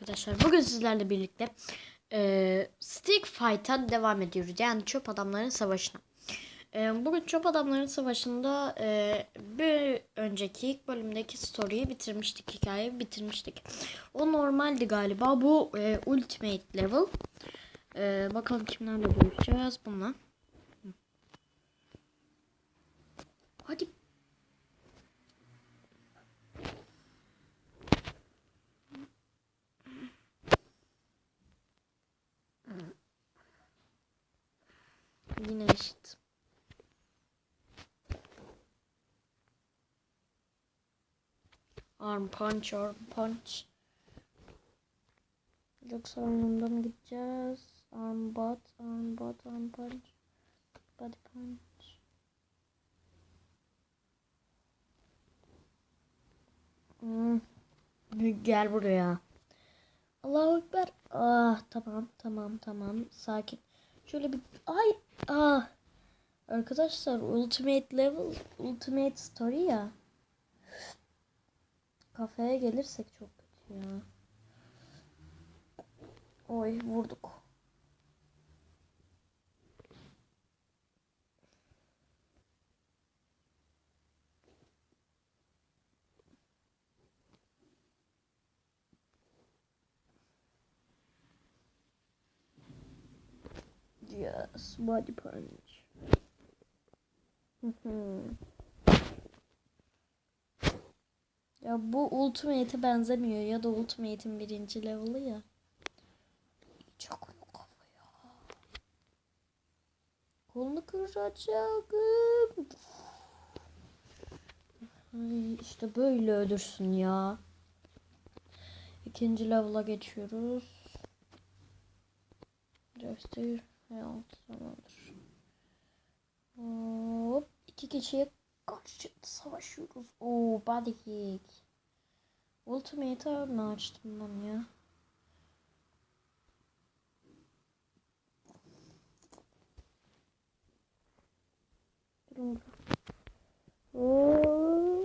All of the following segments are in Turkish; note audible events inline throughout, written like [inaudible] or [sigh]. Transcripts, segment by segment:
arkadaşlar. Bugün sizlerle birlikte e, Stick Fight'a devam ediyoruz. Yani çöp adamların savaşına. E, bugün çöp adamların savaşında e, bir önceki ilk bölümdeki story'yi bitirmiştik. Hikayeyi bitirmiştik. O normaldi galiba. Bu e, Ultimate Level. E, bakalım kimlerle görüşeceğiz bununla. Hadi Yine eşit. Arm punch, arm punch. Yoksa armında mı gideceğiz? Arm bot, arm bot, arm punch. Body punch. Hmm. Gel buraya. Allahu Ekber. Ah tamam tamam tamam sakin. Şöyle bir ay ah. Arkadaşlar Ultimate Level Ultimate Story ya. Kafaya gelirsek çok kötü ya. Oy vurduk. Yes, body punch. Ya bu Ultimate'e benzemiyor ya da Ultimate'in birinci level'ı ya. Çok kafaya? Kolunu kıracağım. Ay, işte böyle ölürsün ya. İkinci level'a geçiyoruz. Göster. Hayat tamamdır. Hop. İki kişiye karşı savaşıyoruz. Oo body kick. Ultimate'ı mı açtım ben ya? Durun bırak.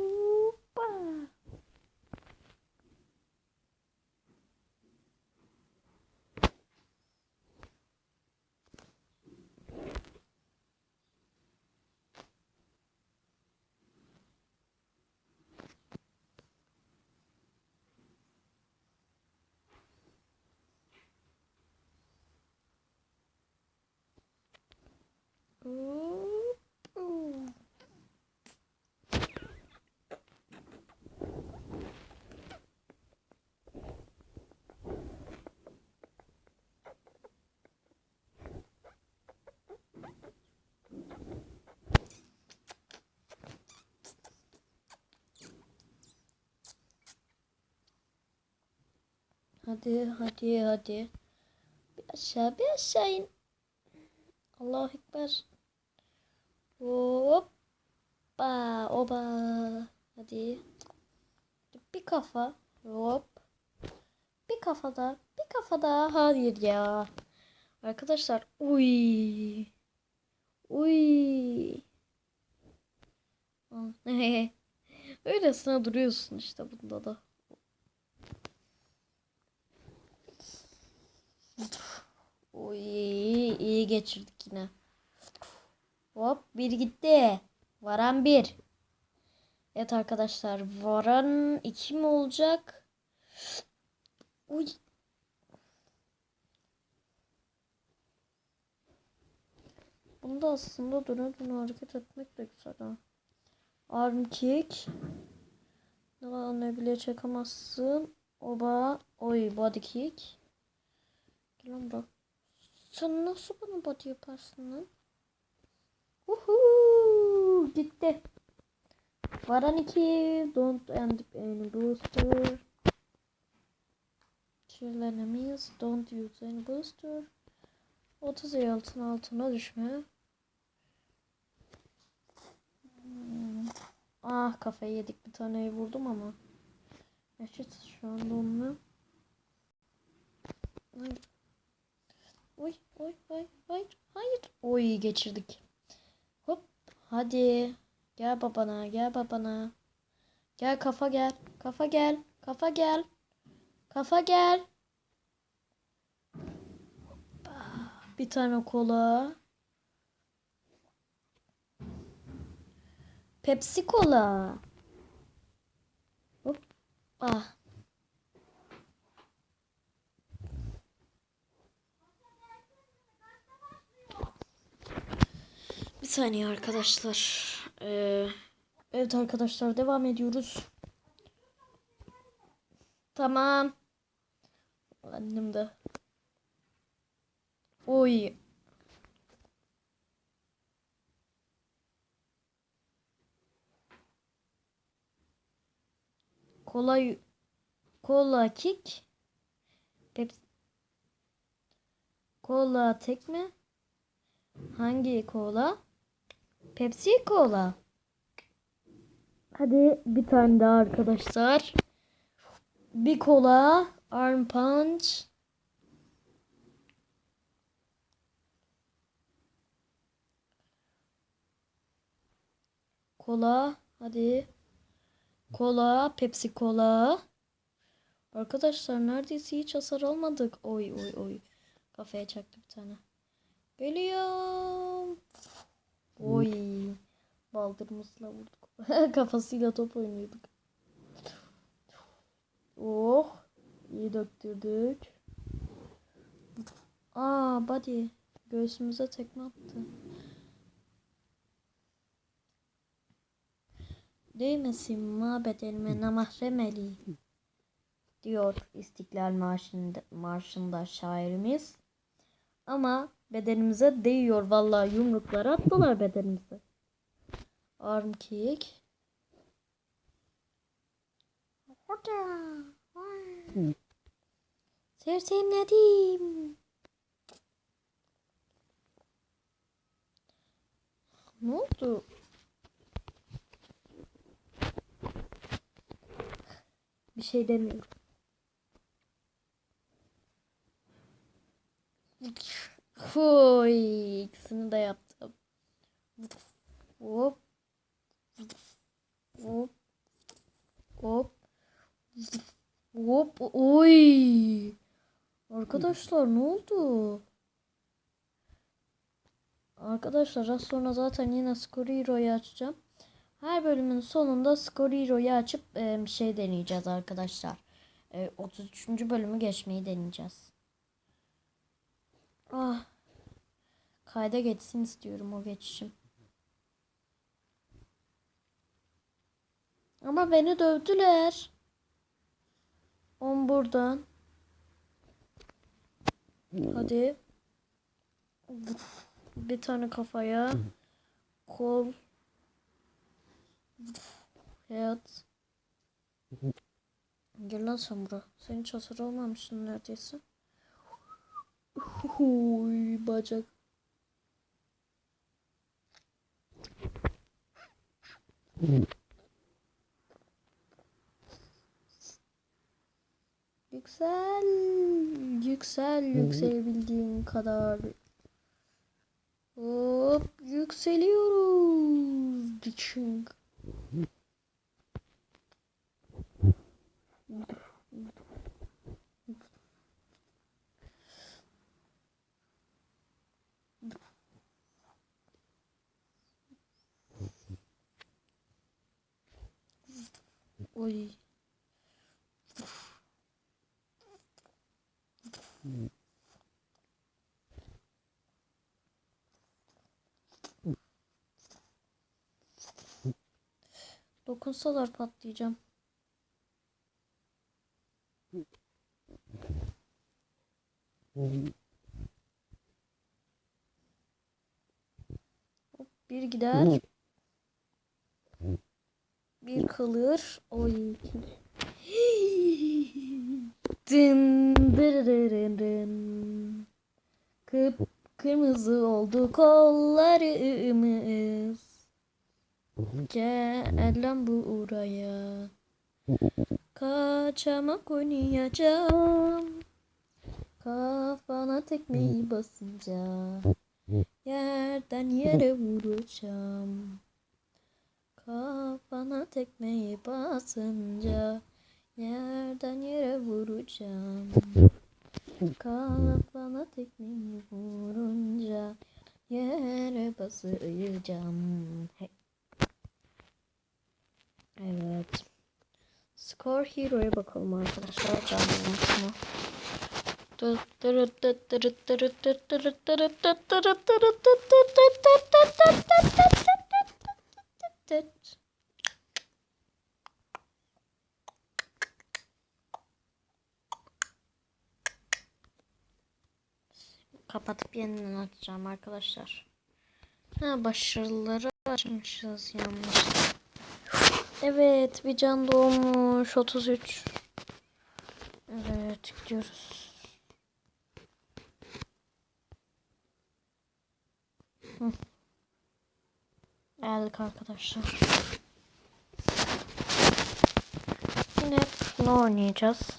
Hadi hadi hadi. Bir aşağı bir aşağı in. Allahu Ekber. Hoppa. Oba. Hadi. Bir kafa. Hop. Bir kafa daha. Bir kafa daha. Hayır ya. Arkadaşlar. Uy. Uy. [laughs] Öylesine duruyorsun işte bunda da. Oy iyi geçirdik yine. Hop bir gitti. Varan bir. Evet arkadaşlar varan iki mi olacak? Uy. Bunda aslında döne döne hareket etmek de güzel ha. Arm kick. Daha ne bile çekemezsin. Oba. Oy body kick. Gel lan. Sen nasıl bana body yaparsın lan? Uhu, gitti. Varan 2. Don't end any booster. Chill enemies. Don't use any booster. 30 altın altına düşme. Hmm. Ah kafayı yedik bir taneyi vurdum ama. Eşit şu anda onunla. Oy oy oy hayır hayır. Oy geçirdik. Hop hadi. Gel babana gel babana. Gel kafa gel. Kafa gel. Kafa gel. Kafa gel. Bir tane kola. Pepsi kola. Hop. Ah. Saniye arkadaşlar. Ee, evet arkadaşlar devam ediyoruz. Tamam. Annem de. Oy. Kola kola kick. Pepsi. Kola tek mi? Hangi kola? Pepsi kola. Hadi bir tane daha arkadaşlar. Bir kola. Arm punch. Kola. Hadi. Kola. Pepsi kola. Arkadaşlar neredeyse hiç hasar almadık. Oy oy oy. Kafaya çaktı bir tane. Geliyorum. Oy. Baldırımızla vurduk. [laughs] Kafasıyla top oynuyorduk. Oh. İyi döktürdük. Aa body. Göğsümüze tekme attı. Değmesin mabet elime namahremeli diyor İstiklal Marşı'nda, marşında şairimiz. Ama bedenimize değiyor vallahi yumruklar attılar bedenimize. Arm kick. Sersemledim. Ne oldu? Bir şey demiyorum. Huy, ikisini de yaptım. Hop. Hop. Hop. Hop. Oy. Arkadaşlar ne oldu? Arkadaşlar az sonra zaten yine Scorriro'yu açacağım. Her bölümün sonunda Scorriro'yu açıp e, şey deneyeceğiz arkadaşlar. E, 33. bölümü geçmeyi deneyeceğiz. Ah. Kayda geçsin istiyorum o geçişim. Ama beni dövdüler. On buradan. Hadi. Bir tane kafaya. Kol. Hayat. Gel lan sen bura. Sen hiç hasar olmamışsın neredeyse. Huy bacak. Yüksel, yüksel, yükselebildiğin kadar. Hop, yükseliyoruz. Dışın. Oy. Dokunsalar patlayacağım. Bir gider. Bir kalır. Oy. Dın dırırırın dın. Kıp kırmızı oldu kollarımız. Gel lan buraya. Kaçamak oynayacağım. Kafana tekmeyi basınca. Yerden yere vuracağım. Tekmeyi basınca yerden yere vuracağım. Kalk bana tekmeyi vurunca yere basacağım. Hey. Evet. Score Hero'ya bakalım arkadaşlar canlı Kapatıp yeniden açacağım arkadaşlar. Ha başarıları açmışız yanlış. Evet bir can doğmuş 33. Evet gidiyoruz. Hı. Geldik arkadaşlar. Yine ne oynayacağız?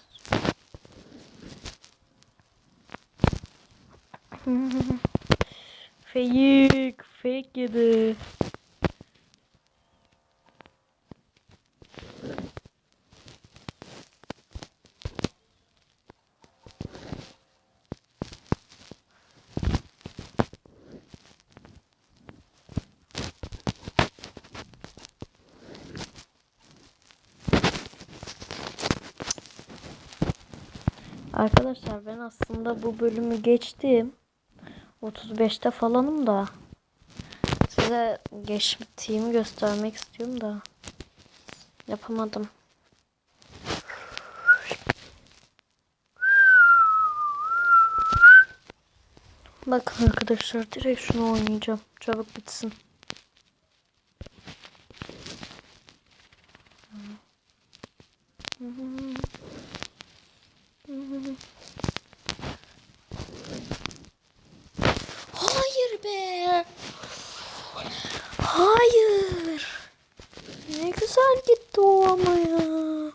[laughs] fake, fake yedi. Arkadaşlar ben aslında bu bölümü geçtim. 35'te falanım da. Size geçtiğimi göstermek istiyorum da. Yapamadım. Bakın arkadaşlar direkt şunu oynayacağım. Çabuk bitsin. Hayır be. Hayır. Ne güzel gitti o ama ya.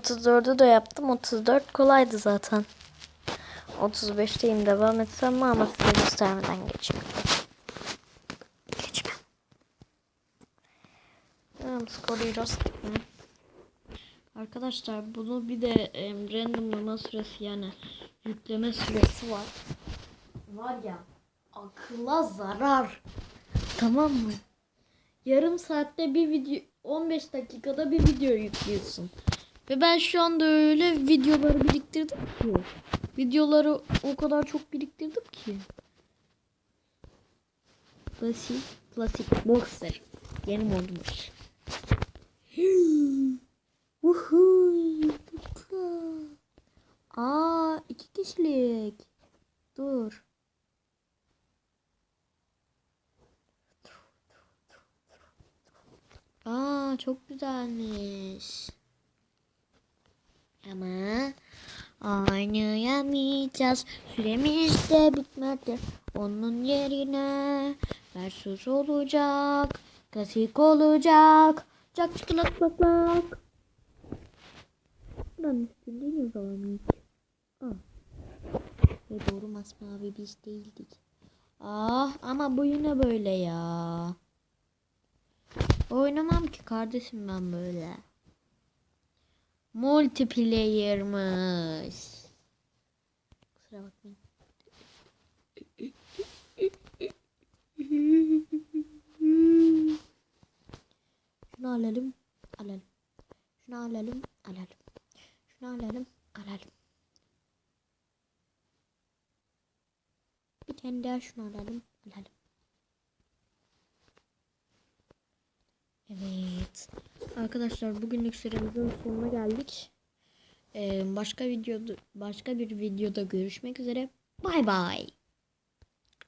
34'ü de yaptım. 34 kolaydı zaten. 35'teyim devam etsem mi ama size göstermeden geçeyim. Geçme. Tamam skoruyuz. Arkadaşlar bunu bir de em, randomlama süresi yani yükleme süresi var. Var ya akılla zarar. Tamam mı? Yarım saatte bir video 15 dakikada bir video yüklüyorsun. Ve ben şu anda öyle videoları biriktirdim ki. Videoları o kadar çok biriktirdim ki. Klasik, klasik boxer. Yeni modmuş. [gasps] Uhu. Aa, iki kişilik. Dur. Aa, çok güzelmiş. Ama oynayamayacağız. Süremiz de bitmedi. Onun yerine versus olacak. Klasik olacak. Cak çikolak çikolak. Ben üstündeyim o zaman ilk. Ah. Ve doğru masmavi biz değildik. Ah ama bu yine böyle ya. Oynamam ki kardeşim ben böyle. Multiplayer'mış. Kusura bakmayın. Şunu alalım, alalım. Şunu alalım, alalım. Şunu alalım, alalım. Bir tane daha şunu alalım, alalım. Evet. Arkadaşlar bugünlük süremizin sonuna geldik. Ee, başka videoda başka bir videoda görüşmek üzere. Bay bay.